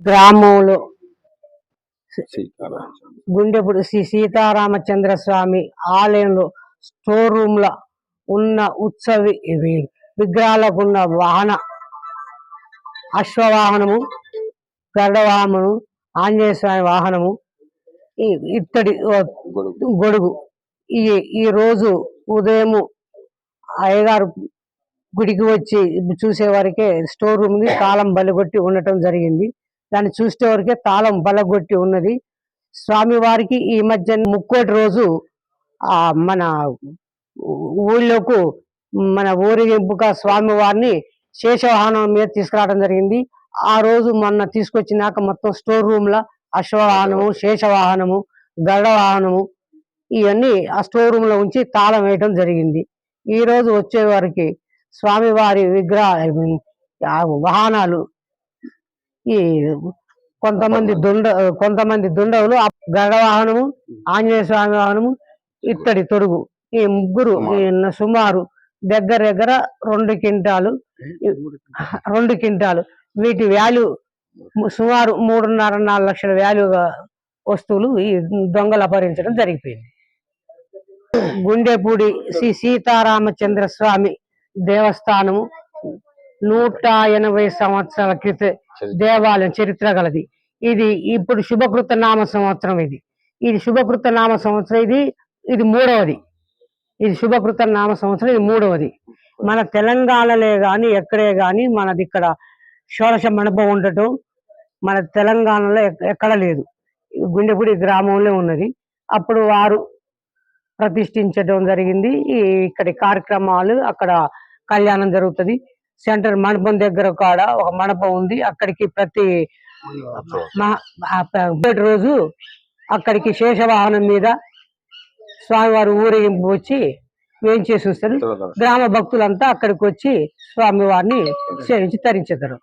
గ్రామంలో గుండెపుడు శ్రీ సీతారామచంద్ర స్వామి ఆలయంలో store room ల ఉన్న ఉత్సవి విగ్రహాలకు ఉన్న వాహన అశ్వవాహనము గరుడవాహనము ఆంజనేయ స్వామి వాహనము ఇత్తడి గొడుగు. ఈ ఈ రోజు ఉదయం అయ్యగారు గుడికి వచ్చి చూసే వరకే స్టోర్ రూమ్ని తాళం బలగొట్టి ఉండటం జరిగింది. దాన్ని చూసే వరకే తాళం బలగొట్టి ఉన్నది. స్వామివారికి ఈ మధ్య ముక్కోటి రోజు మన ఊళ్ళోకు మన ఊరేగింపుగా స్వామి వారిని శేషవాహనం మీద తీసుకురావడం జరిగింది. ఆ రోజు మొన్న తీసుకొచ్చినాక మొత్తం స్టోర్ రూమ్ ల అశ్వవాహనము శేషవాహనము గరుడ వాహనము ఇవన్నీ ఆ స్టోర్ రూమ్లో ఉంచి తాళం వేయడం జరిగింది. ఈ రోజు వచ్చే వారికి స్వామివారి విగ్రహ వాహనాలు ఈ కొంతమంది దుండ కొంతమంది దుండవులు ఆ గరుడ వాహనము ఆంజనేయ స్వామి వాహనము ఇత్తడి తొడుగు ఈ ముగ్గురు సుమారు. దగ్గర దగ్గర రెండు క్వింటాలు రెండు క్వింటాలు. వీటి వాల్యూ సుమారు మూడున్నర నాలుగు లక్షల వాల్యూ వస్తువులు ఈ దొంగలు అపహరించడం జరిగిపోయింది. గుండెపూడి శ్రీ సీతారామచంద్ర స్వామి దేవస్థానము నూట ఎనభై సంవత్సరాల క్రిత దేవాలయం చరిత్ర గలది. ఇది ఇప్పుడు శుభకృత నామ సంవత్సరం ఇది. ఇది శుభకృత నామ సంవత్సరం ఇది ఇది మూడవది. ఇది శుభకృత నామ సంవత్సరం ఇది మూడవది. మన తెలంగాణలే గాని ఎక్కడే గాని మనది ఇక్కడ షోడశ మండపం ఉండటం మన తెలంగాణలో ఎక్- ఎక్కడ లేదు. గుండెపూడి గ్రామంలో ఉన్నది. అప్పుడు వారు ప్రతిష్ఠించడం జరిగింది. ఈ ఇక్కడి కార్యక్రమాలు అక్కడ కళ్యాణం జరుగుతుంది. సెంటర్ మండపం దగ్గర కాడ ఒక మండపం ఉంది. అక్కడికి ప్రతి రోజు అక్కడికి శేషవాహనం మీద స్వామివారు ఊరేగింపు వచ్చి వేయించేసి వస్తారు. గ్రామ భక్తులంతా అక్కడికి వచ్చి స్వామివారిని సేవించి తరించెదరు.